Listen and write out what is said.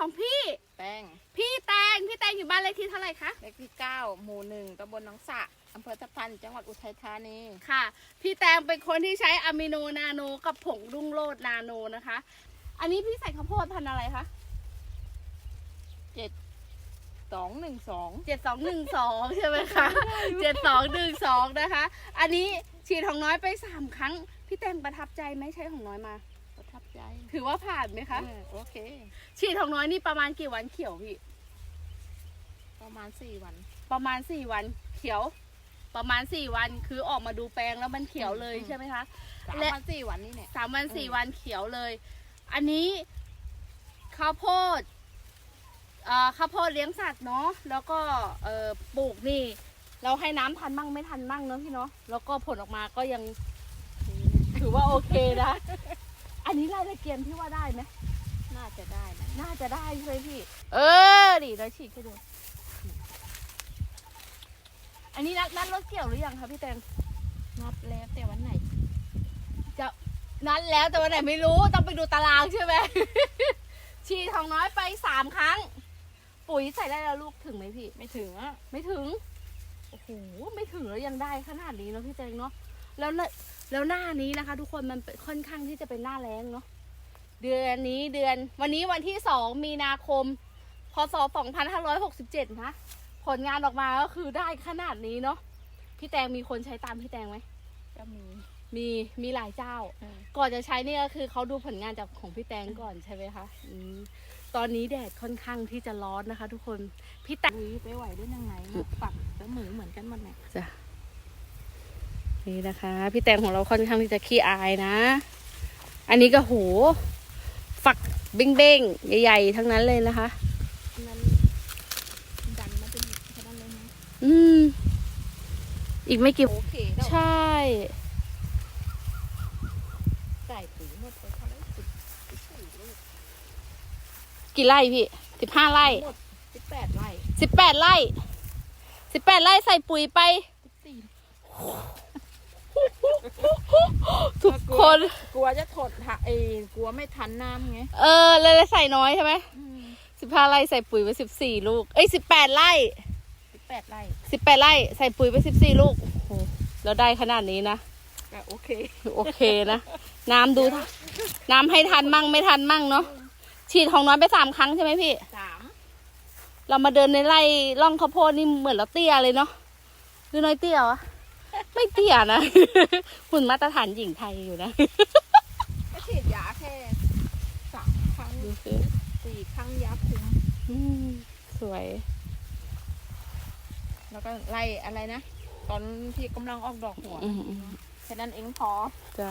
ของพี่ แป้งพี่แตง พี่แตงอยู่บ้านเลขที่เท่าไหร่คะ เลขที่เก้าหมู่หนึ่งตำบลหนองสะอำเภอทับทันจังหวัดอุทัยธานีค่ะ พี่แตงเป็นคนที่ใช้อะมิโนนาโนกับผงรุ่งโรจน์นาโนนะคะ อันนี้พี่ใส่ข้าวโพดพันธุ์อะไรคะเจ็ดสองหนึ่งสองเจ็ดสองหนึ่งสองใช่ไหมคะเจ็ดสองหนึ่งสองนะคะ อันนี้ฉีดของน้อยไปสามครั้ง พี่แตงประทับใจไหมใช้ของน้อยมาประ ทับใจ ถือว่าผ่านไหมคะเออโอเค ฉีดของน้อยนี่ประมาณกี่วันเขียวพี่ ประมาณสี่วัน ประมาณสี่วันเขียว ประมาณสี่วันคือออกมาดูแปลงแล้วมันเขียวเลยอืม ใช่ไหมคะ สามและ วันสี่วันนี่เนี่ย สามวันอืมสี่วันเขียวเลย อันนี้ข้าวโพดเอ่อข้าวโพดเลี้ยงสัตว์เนาะ แล้วก็เอ่อปลูกนี่ เราให้น้ำทันมั่งไม่ทันมั่งเนาะพี่เนาะ แล้วก็ผลออกมาก็ยังถือว่าโอเคนะ อันนี้รายละเกียนพี่ว่าได้ไหมน่าจะได้นะน่าจะได้ใช่ไหมพี่ เออดิเราฉีดให้ดู อันนี้นัดนัดรถเกี่ยวหรือยังคะพี่แตงนัดแล้วแต่วันไหน จะนัดแล้วแต่วันไหนไม่รู้ต้องไปดูตารางใช่ไหม ฉีดของน้อยไปสามครั้ง ปุ๋ยใส่ได้แล้วลูกถึงไหมพี่ ไม่ถึงอะไม่ถึง โอ้โห ไม่ถึงแล้วยังได้ขนาดนี้เนาะพี่แตงเนาะ แล้วเนี่ย แล้วหน้านี้นะคะ ทุกคนมันเป็นค่อนข้างที่จะเป็นหน้าแรงเนาะเดือนนี้เดือน วันนี้วันที่สองมีนาคม พศสองพันห้าร้อยหกสิบเจ็ดนะ ผลงานออกมาก็คือได้ขนาดนี้เนาะพี่แตงมีคนใช้ตามพี่แตงไหมก็มีมีมีหลายเจ้าเออก่อนจะใช้นี่ก็คือเขาดูผลงานจากของพี่แตงก่อนใช่ไหมคะอืมตอนนี้แดดค่อนข้างที่จะร้อนนะคะ ทุกคนพี่แตงปุ๋ยไปไหวได้ยังไงเนี่ยปักเสมอเหมือนกันหมดเนี่ยจ้ะ นี่นะคะ พี่แตงของเราค่อนข้างที่จะขี้อายนะ อันนี้ก็โห ฝักเบ้งๆใหญ่ ๆ ทั้งนั้นเลยนะคะนั้นดันมาจะหยิบแค่นั้นเลยนะอืม อีกไม่กี่โอเคแล้วใช่ใส่ปุ๋ยหมดไปเท่าไหร่สิบสิบสี่ลูกกี่ไร่พี่สิบห้าไร่หมดสิบแปดไร่สิบแปดไร่สิบแปดไร่ใส่ปุ๋ยไปสิบสี่ ทุกคน กลัวจะถดหะเอยกลัวไม่ทันน้ำไงเออเลยเลยใส่น้อยใช่ไหมสิบห้าไร่ใส่ปุ๋ยไปสิบสี่ลูก เอ้ยสิบแปดไร่สิบแปดไร่สิบแปดไร่ใส่ปุ๋ยไปสิบสี่ลูกโอ้โหแล้วได้ขนาดนี้นะก็โอเคโอเคนะ น้ำดูท่าน้ำให้ทันมั่งไม่ทันมั่งเนาะฉีดของน้อยไปสามครั้งใช่ไหมพี่สามเรามาเดินในไร่ร่องข้าวโพดนี่เหมือนเราเตี้ยเลยเนาะหรือน้อยเตี้ยวะ ไม่เตี้ยนะหุ่นมาตรฐานหญิงไทยอยู่นะก็ฉีดยาแค่สามครั้งดูสิสี่ครั้งยาคุมอืมสวย แล้วก็ไล่อะไรนะ ตอนที่กำลังออกดอกหัวอืมอืมแค่นั้นเองพอ จ้ะ